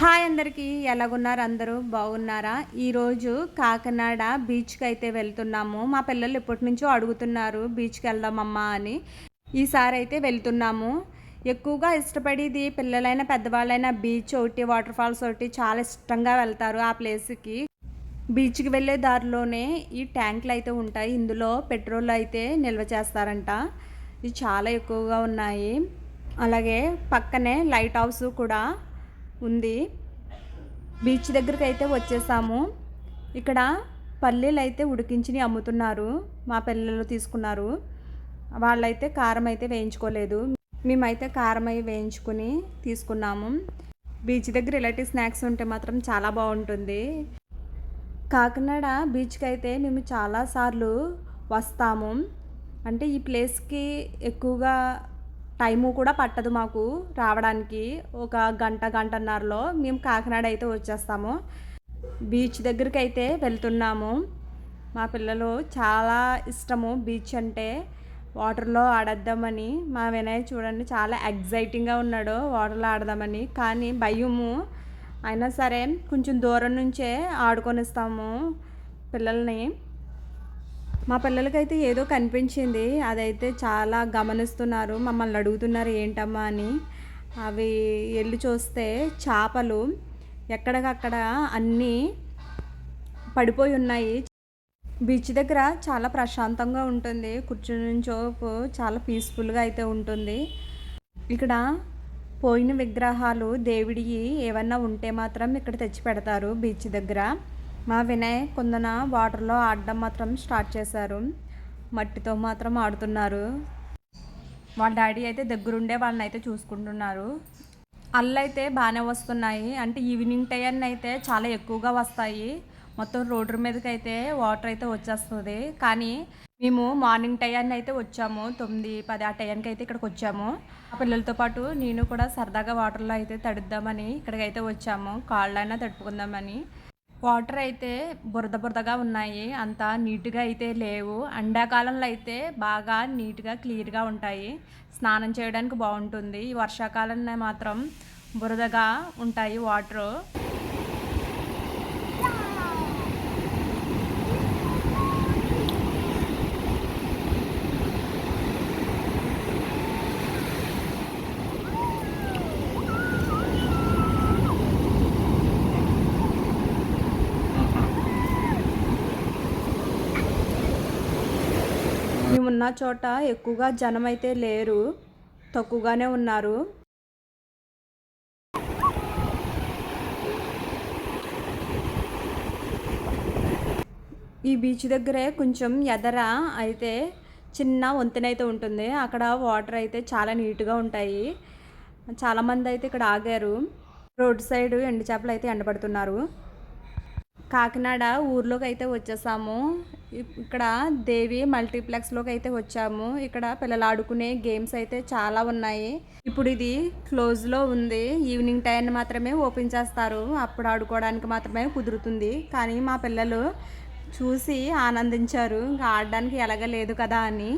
Hi అందరికీ ఎలాగున్నారు అందరూ? బాగున్నారా? ఈరోజు కాకినాడ బీచ్కి అయితే వెళ్తున్నాము. మా పిల్లలు ఎప్పటి నుంచో అడుగుతున్నారు బీచ్కి వెళ్దామమ్మా అని. ఈసారి అయితే వెళ్తున్నాము. ఎక్కువగా ఇష్టపడేది పిల్లలైనా పెద్దవాళ్ళైనా బీచ్ ఒకటి వాటర్ ఫాల్స్ ఒకటి చాలా ఇష్టంగా వెళ్తారు ఆ ప్లేస్కి. బీచ్కి వెళ్ళే దారిలోనే ఈ ట్యాంకులు అయితే ఉంటాయి. ఇందులో పెట్రోల్ అయితే నిల్వ చేస్తారంట. ఇది చాలా ఎక్కువగా ఉన్నాయి. అలాగే పక్కనే లైట్ హౌస్ కూడా ఉంది. బీచ్ దగ్గరికి అయితే వచ్చేసాము. ఇక్కడ పల్లీలు అయితే ఉడికించి అమ్ముతున్నారు. మా పిల్లలు తీసుకున్నారు. వాళ్ళైతే కారం అయితే వేయించుకోలేదు. మేమైతే కారం అయి వేయించుకుని తీసుకున్నాము. బీచ్ దగ్గర ఇలాంటి స్నాక్స్ ఉంటే మాత్రం చాలా బాగుంటుంది. కాకినాడ బీచ్కి అయితే మేము చాలాసార్లు వస్తాము. అంటే ఈ ప్లేస్కి ఎక్కువగా టైము కూడా పట్టదు మాకు రావడానికి. ఒక గంట గంటన్నరలో మేము కాకినాడ అయితే వచ్చేస్తాము. బీచ్ దగ్గరికి అయితే వెళ్తున్నాము. మా పిల్లలు చాలా ఇష్టము బీచ్ అంటే. వాటర్లో ఆడద్దామని. మా వినయ్ చూడండి చాలా ఎగ్జైటింగ్గా ఉన్నాడు వాటర్లో ఆడదామని. కానీ భయము. అయినా సరే కొంచెం దూరం నుంచే ఆడుకొనిస్తాము పిల్లల్ని. మా పిల్లలకైతే ఏదో కనిపించింది. అదైతే చాలా గమనిస్తున్నారు. మమ్మల్ని అడుగుతున్నారు ఏంటమ్మా అని. అవి వెళ్ళి చూస్తే చేపలు ఎక్కడికక్కడ అన్నీ పడిపోయి ఉన్నాయి. బీచ్ దగ్గర చాలా ప్రశాంతంగా ఉంటుంది. కూర్చుని చోపు చాలా పీస్ఫుల్గా అయితే ఉంటుంది. ఇక్కడ పోయిన విగ్రహాలు దేవుడివి ఏమన్నా ఉంటే మాత్రం ఇక్కడ తెచ్చి పెడతారు బీచ్ దగ్గర. మా వినయ్ కొందన వాటర్లో ఆడడం మాత్రం స్టార్ట్ చేశారు. మట్టితో మాత్రం ఆడుతున్నారు. వాళ్ళ డాడీ అయితే దగ్గరుండే వాళ్ళని అయితే చూసుకుంటున్నారు. అల్లు అయితే బాగానే వస్తున్నాయి. అంటే ఈవినింగ్ టైం అయితే చాలా ఎక్కువగా వస్తాయి. మొత్తం రోడ్డు మీదకి అయితే వాటర్ అయితే వచ్చేస్తుంది. కానీ మేము మార్నింగ్ టైం అయితే వచ్చాము. తొమ్మిది పది ఆ టైంకి అయితే ఇక్కడికి వచ్చాము. ఆ పిల్లలతో పాటు నేను కూడా సరదాగా వాటర్లో అయితే తడుద్దామని ఇక్కడికి అయితే వచ్చాము. కాళ్ళైనా తడుపుకుందామని. వాటర్ అయితే బురద బురదగా ఉన్నాయి. అంత నీట్గా అయితే లేవు. ఎండాకాలంలో అయితే బాగా నీట్గా క్లియర్గా ఉంటాయి. స్నానం చేయడానికి బాగుంటుంది. ఈ వర్షాకాలంలో మాత్రం బురదగా ఉంటాయి వాటరు. మేమున్న చోట ఎక్కువగా జనం అయితే లేరు తక్కువగానే ఉన్నారు. ఈ బీచ్ దగ్గరే కొంచెం ఎదర అయితే చిన్న వంతెన అయితే ఉంటుంది. అక్కడ వాటర్ అయితే చాలా నీట్గా ఉంటాయి. చాలామంది అయితే ఇక్కడ ఆగారు. రోడ్ సైడ్ ఎండు చేపలు అయితే ఎండబడుతున్నారు. కాకినాడ ఊర్లోకి అయితే వచ్చేసాము. ఇక్కడ దేవి మల్టీప్లెక్స్లోకి అయితే వచ్చాము. ఇక్కడ పిల్లలు ఆడుకునే గేమ్స్ అయితే చాలా ఉన్నాయి. ఇప్పుడు ఇది క్లోజ్లో ఉంది. ఈవినింగ్ టైం మాత్రమే ఓపెన్ చేస్తారు. అప్పుడు ఆడుకోవడానికి మాత్రమే కుదురుతుంది. కానీ మా పిల్లలు చూసి ఆనందించారు. ఇంకా ఆడడానికి ఎలాగ లేదు కదా అని.